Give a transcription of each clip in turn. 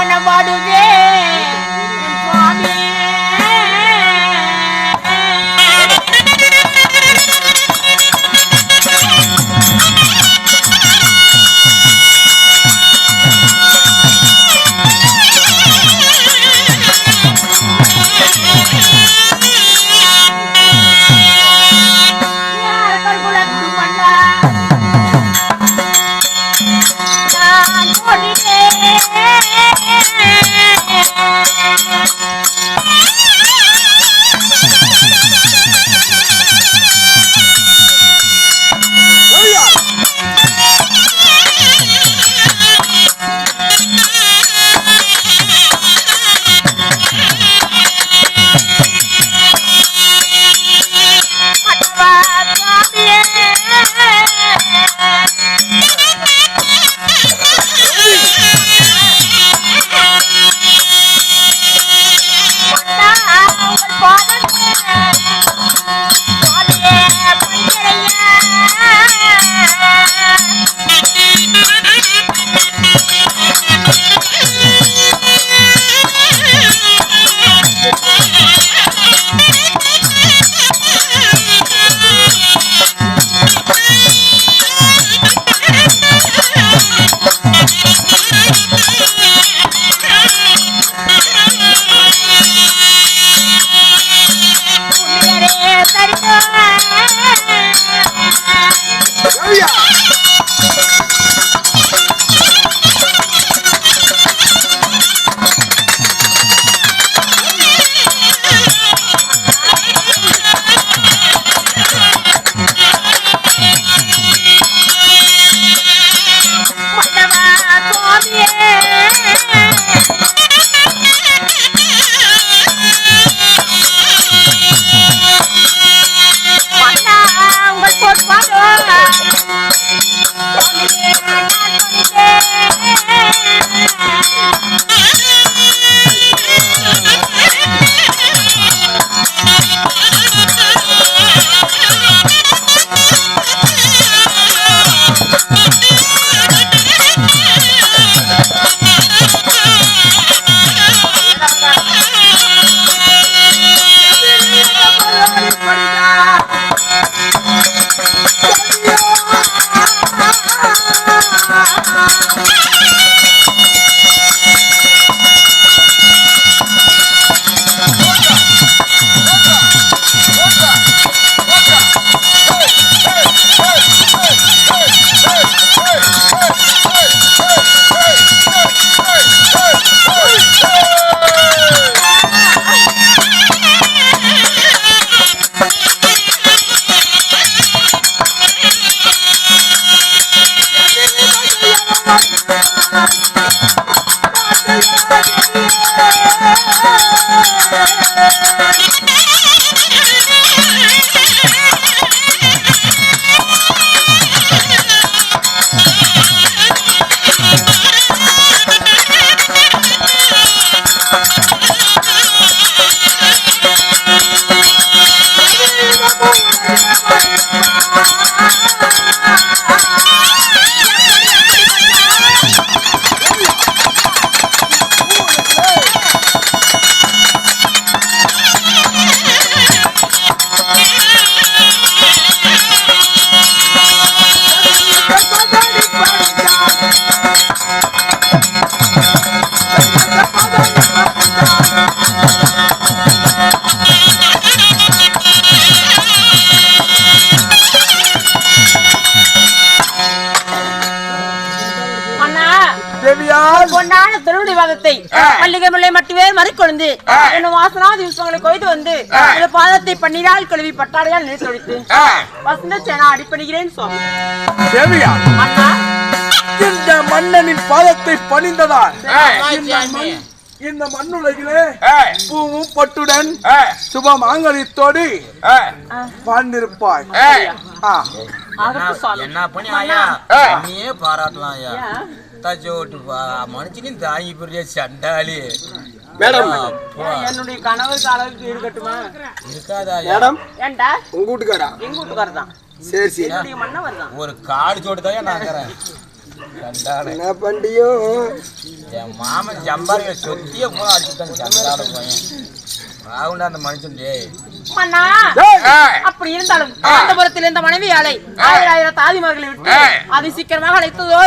மனவாடுதே என் முல்லை மட்டுமே மறிக்கொழுந்து என்னும் வாசனாதி விஸ்வங்களை கொய்து வந்து இந்த பாதத்தை பன்னிரால் கழுவி பட்டாடையால் நிறுத்தொழித்து வசந்த சேனா அடிப்பணிகிறேன் சுவாமி. அண்ணா. இந்த மன்னனின் பாதத்தை பணிந்ததால் இந்த மண் இந்த மண்ணுலகிலே பூவும் பட்டுடன் சுப மாங்கலியத்தோடு வாழ்ந்திருப்பாய். என்ன பண்ணி ஆயா நீயே பாராட்டலாம் ஐயா. தச்சு ஓட்டு மனுஷனையும் தாங்கி பெரிய சண்டாளி. மேடம். என்னுடைய கணவருக்கு அளவுக்கு இருக்கட்டுமா இருக்காதா மேடம். ஏன்டா? உங்க வீட்டுக்காரா எங்க வீட்டுக்காரர் தான். சரி சரி. என்னுடைய மன்னவர் தான். ஒரு காடு சோடு தான் நான் இருக்கிறேன் சண்டாளன் என்ன பண்டியும் என் மாமன் சம்பாதிக்க சொத்திய கூட அடிச்சுட்டான் சண்டாள பையன். ஆகுண்டா அந்த மனுஷன் டேய். மன்னா அப்படி இருந்தாலும் அந்த புறத்தில் இருந்த மனைவியாலை ஆயிரம் ஆயிரம் தாதிமார்களை விட்டு அது சீக்கிரமாக அழைத்ததோ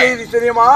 செய்தி தெரியுமா?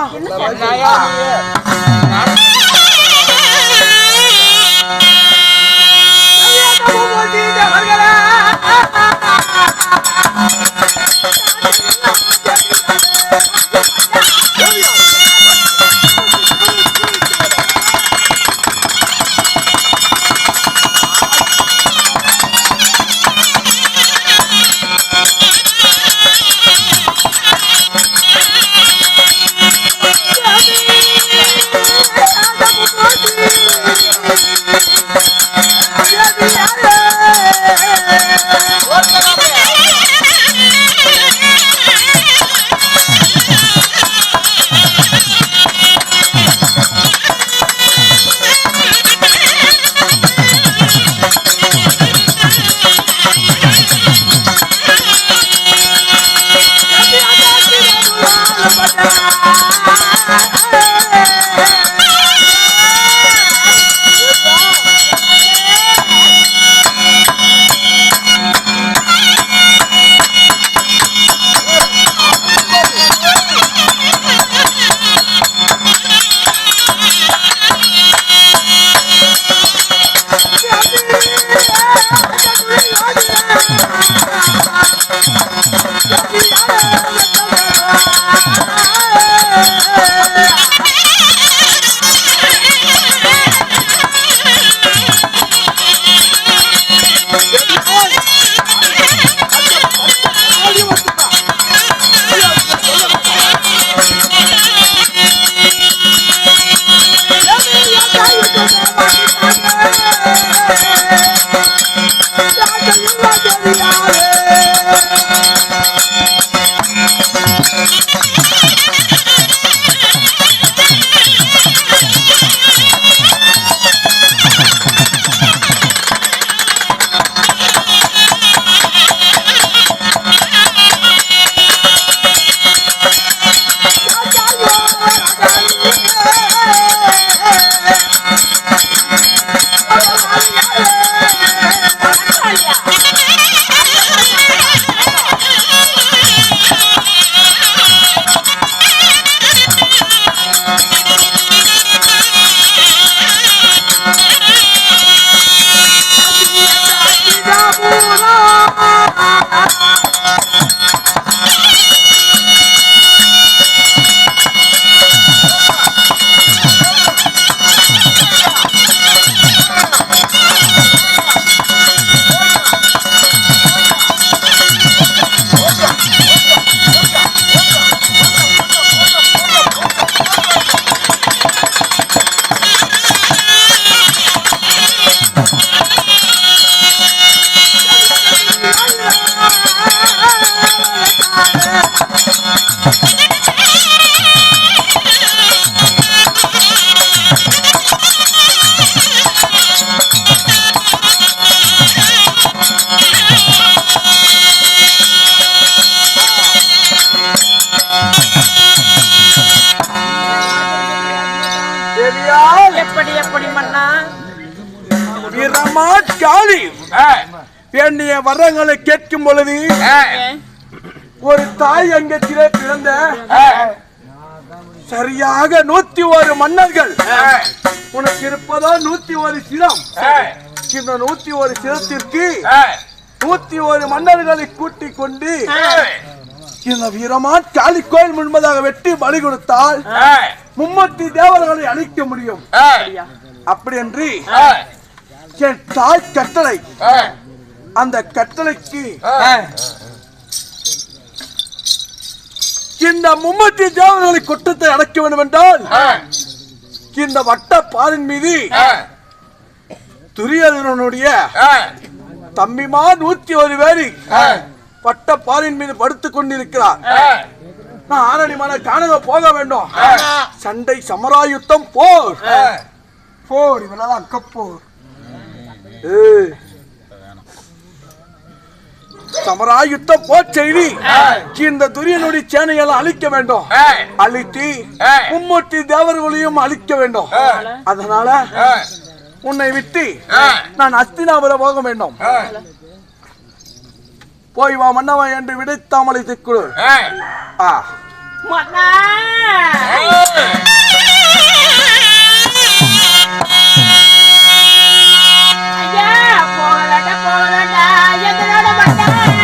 வரங்களை கேட்கும் பொழுது ஒரு தாய் அங்கத்திலே பிறந்த சரியாக நூத்தி ஒரு மன்னர்கள். உனக்கு இருப்பதா நூத்தி ஒரு சிரம்? இந்த நூத்தி ஒரு சிரத்திற்கு நூத்தி ஒரு மன்னர்களை கூட்டிக் கொண்டு இந்த வீரமான் காளி கோயில் முன்பதாக வெட்டி பலி கொடுத்தால் மும்மூர்த்தி தேவர்களை அழிக்க முடியும். அப்படி என்று என் தாய் கட்டளை. அந்த கட்டளைக்கு. இந்த மும்மூர்த்தி தேவர்களை குற்றத்தை அடக்க வேண்டும் என்றால் இந்த வட்ட பாலின் மீது துரியோதனனுடைய தம்பிமா நூத்தி ஒரு பேரு வட்ட பாலின் மீது படுத்துக் கொண்டிருக்கிறார். நான் ஆரணி மன காணக போக வேண்டும். சண்டை சமராயுத்தம் போர். போர் இவனதான் அக்கப்போர் ஏய். சமராயுத்தம் போர் செய்தி இந்த துரியனுடைய சேனையெல்லாம் அழிக்க வேண்டும். அழித்து மும்மூர்த்தி தேவர்களையும் அழிக்க வேண்டும். அதனால உன்னை விட்டு நான் அஸ்தினாபுரம் போக வேண்டும். போய் வா மன்னவா என்று விடைத்தாமலை திக்குழு ஆ. மன்னா. Yeah.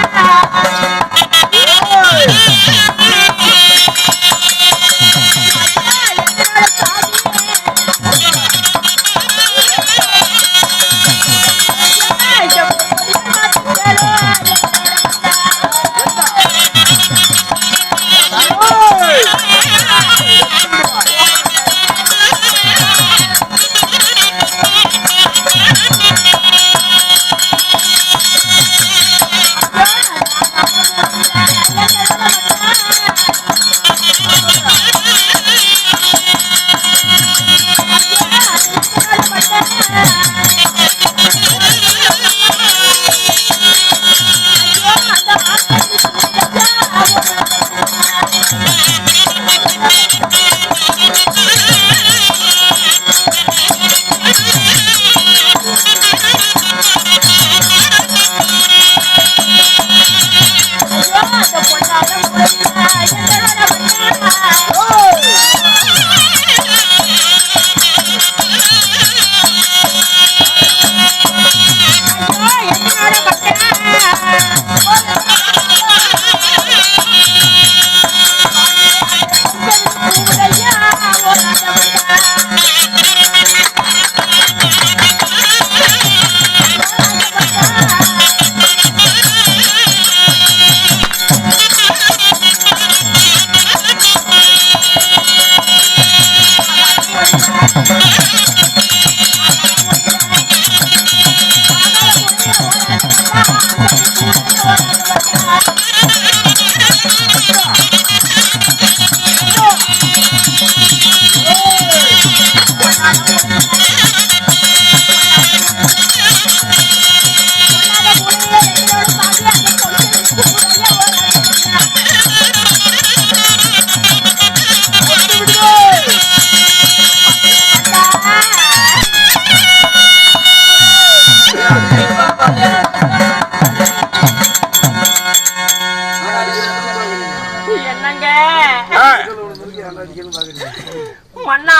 மன்னா.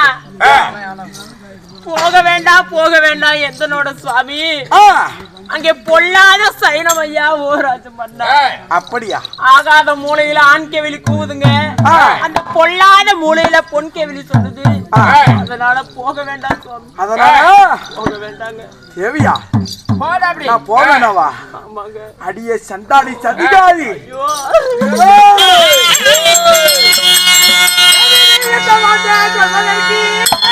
போக வேண்டாம் போக வேண்டாம் எந்தனோட சுவாமி? அங்கே பொல்லாத சைனம் ஐயா ஓராஜு மன்னா. அப்படியா? ஆகாத மூலையில ஆண் கெவிலி கூவுதுங்க. அந்த பொல்லாத மூலையில பொன் கெவிலி சொல்லுது. அதனால போக வேண்டாம் சுவாமி. அதனால? போக வேண்டாங்க. தேவியா? நான் போவேனவா? ஆமாங்க. அடியே சண்டாளி சதிகாரி. ஐயோ. எதிரே எத்தனை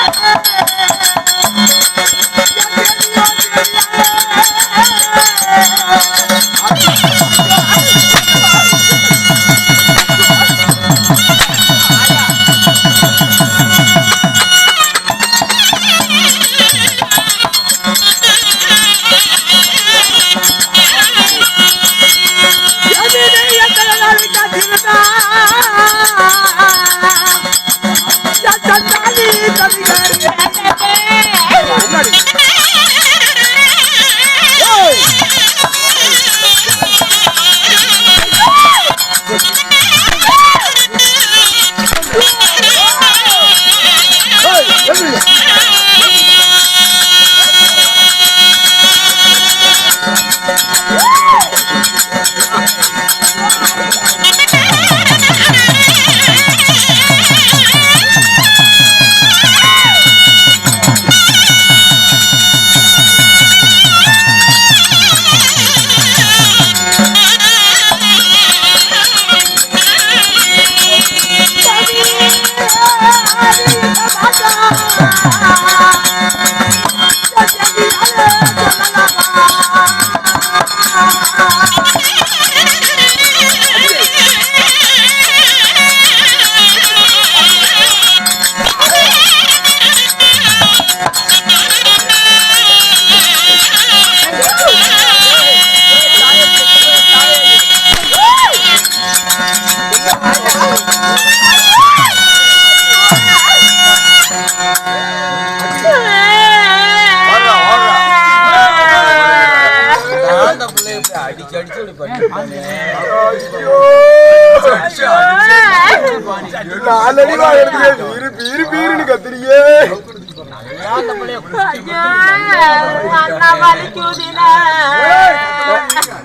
தெளிவா எடுத்து இருப்பு இருப்பு இருன்னு.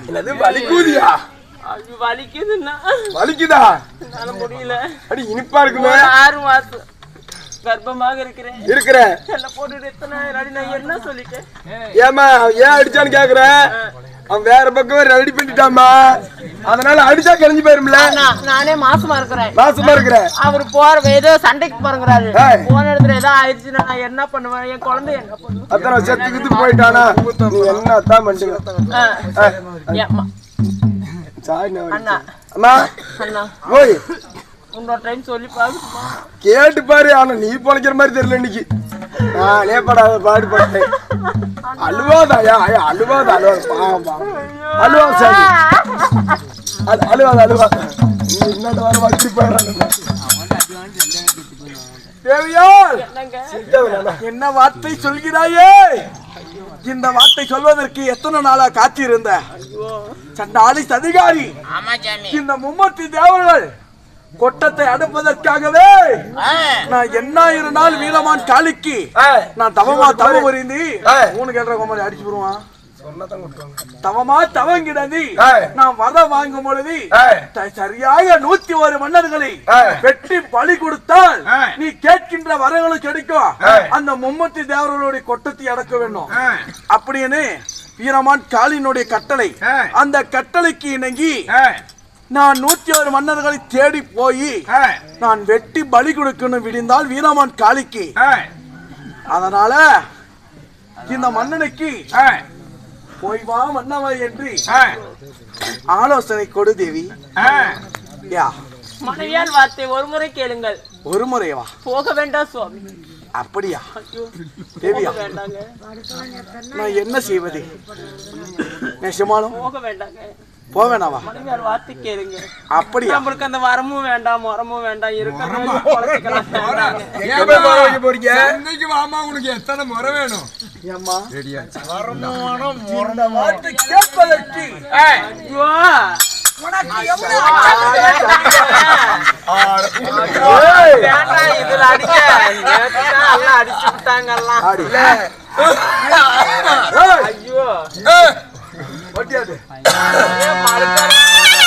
என்னது வலிக்கூதியா? ஐயோ, வலிக்குதுண்ணா. வலிக்குதா? முடியல. அடி இனிப்பா இருக்குமே? ஆறு மாசம் கர்ப்பமாக இருக்கிறேன். இருக்கிற? என்ன போட்டுட்டு எத்தனை நான் என்ன சொல்லிட்டேன்? ஏமா ஏன் அடிச்சான்னு கேக்குறேன் அவன் வேற பக்கம் ரெடி பண்ணிட்டாமா அதனால அடிச்சா கரைஞ்சு போயிரும்ல. நான் மாசமா இருக்கிறேன் மாசமா இருக்கிற அவர் போற ஏதோ சண்டைக்கு ஏய். போன இடத்துல ஏதோ ஆயிடுச்சுன்னா நான் என்ன பண்ணுவேன்? என் குழந்தை என்ன பண்ணுவேன் அத்தனை செத்து கித்து போயிட்டானா? என்ன தான் பண்ணுங்க அண்ணா. அம்மா. அண்ணா. ஓய். இன்னொரு டைம் சொல்லி பாக்குமா கேட்டு பாரு ஆனா நீ பொழைக்கிற மாதிரி தெரியல இன்னைக்கு. நானே படாத பாடு பட்டேன் அழுவாதா ஐயா அழுவாத அழுவாத. பாவம் அழுவா சாமி அழு- அழுவாத அழுவாத. நீ என்னோட வர வச்சு போயிடறாங்க என்ன வார்த்தை சொல்கிறாயே? இந்த வார்த்தை சொல்வதற்கு எத்தனை நாளா காத்திருந்த? சண்டாளி சதிகாரி. இந்த மும்மூர்த்தி தேவர்கள் கொட்டத்தை அடைப்பதற்காகவே நான் என்ன இருந்தால் வீரமான் காளிக்கு. நான் தவமா தவம் புரிந்து மூணு கேட்ட கோமாளி அடிச்சு போடுவான் தவமா தவம் கிடந்து. நான் வர வாங்கும் பொழுது சரியாக நூத்தி ஒரு மன்னர்களை. வெட்டி பலி கொடுத்தால். நீ கேட்கின்ற வரங்களும் கிடைக்கும். அந்த மும்மூர்த்தி தேவர்களுடைய கொட்டத்தை அடக்க வேண்டும் அப்படின்னு வீரமான் காளியினுடைய கட்டளை. அந்த கட்டளைக்கு இணங்கி நான் நூத்தி ஒரு மன்னர்களை தேடி போய் நான் வெட்டி பலி கொடுக்கணும் விடிந்தால் வீரமான் காளிக்கு. அதனால இந்த மன்னனுக்கு போய் வா மன்னவா என்று ஆலோசனை கொடு தேவி. யா. மனைவியார் வார்த்தை ஒரு முறை கேளுங்கள். ஒரு முறை வா. போக வேண்டாம் சுவாமி. அப்படியா? தேவியா? போக வேண்டாங்க. நான் என்ன செய்வது? நெசமாலும் போக வேண்டாங்க. போவேனாவா மனைவியார் வார்த்தை கேளுங்க. அப்படியா? நம்மளுக்கு அந்த வரமும் வேண்டாம் மரமும் வேண்டாம் இருக்கிற போறீங்க? இன்னைக்கு வாமா உனக்கு எத்தனை முறை வேணும்? ஏம்மா? வரமான வார்த்தை கேட்பதற்கு. ஐயோ. இதுல அடிக்க. அடிச்சு விட்டாங்கல்லாம். ஐயோ. ஒட்டியாது ஏன்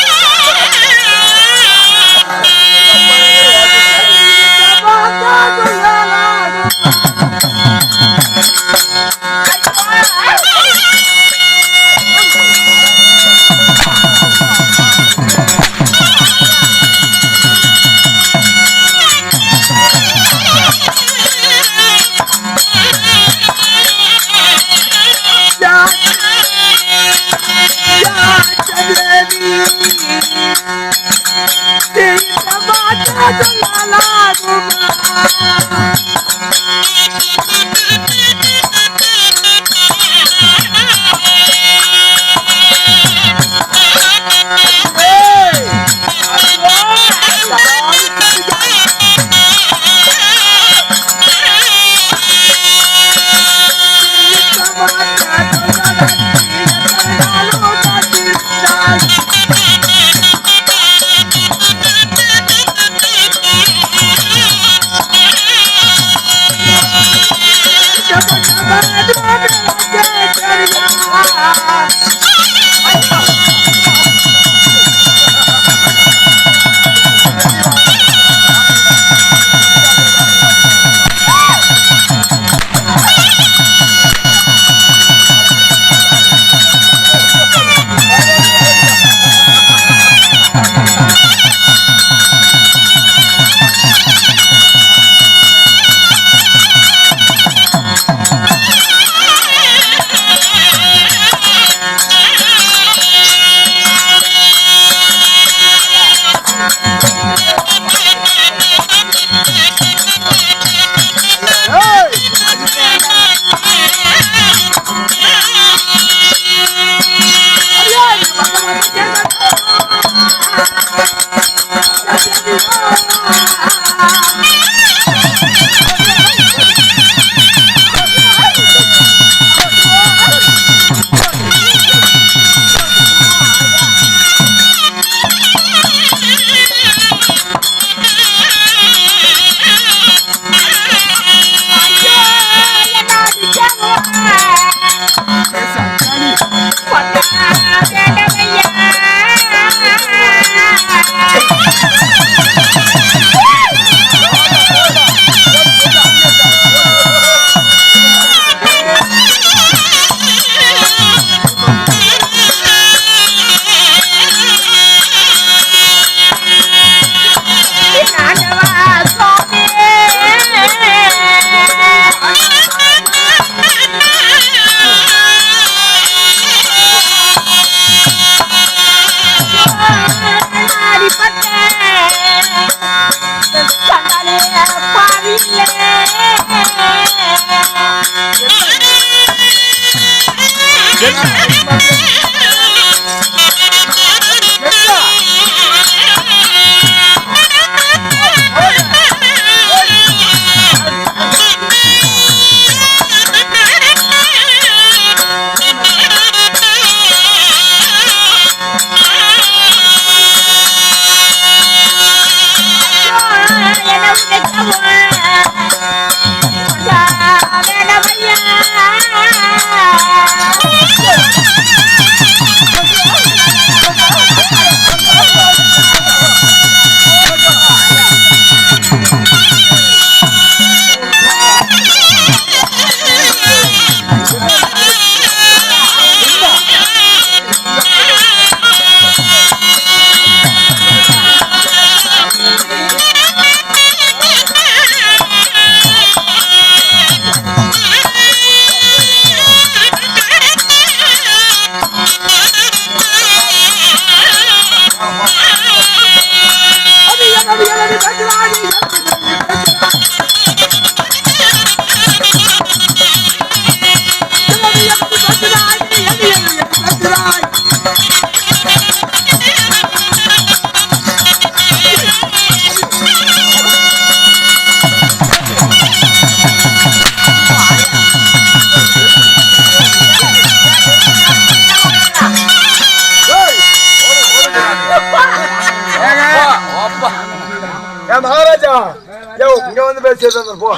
யோ இங்க வந்து பேசிட்டு இருந்த போ.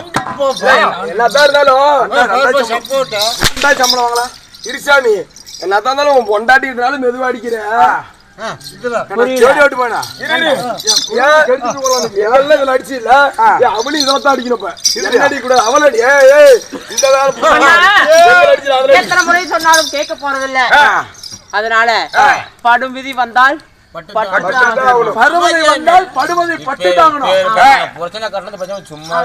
இருந்தாலும் சம்பளம் வாங்கலாம். இருசாமி என்னதான் இருந்தாலும் உன் பொண்டாட்டி இருந்தாலும் மெதுவா அடிக்கிற. அடிச்சு இல்ல அவளையும் இதெல்லாம் அடிக்கணும் அடிக்க கூடாது? அவள் அடி ஏய், ஏய், இந்த முறை சொன்னாலும் கேட்க போறதில்ல. அதனால படும் விதி வந்தால் பருவதை வந்தால் படுவதை பட்டு தாங்கணும் பிரச்சனை சும்மா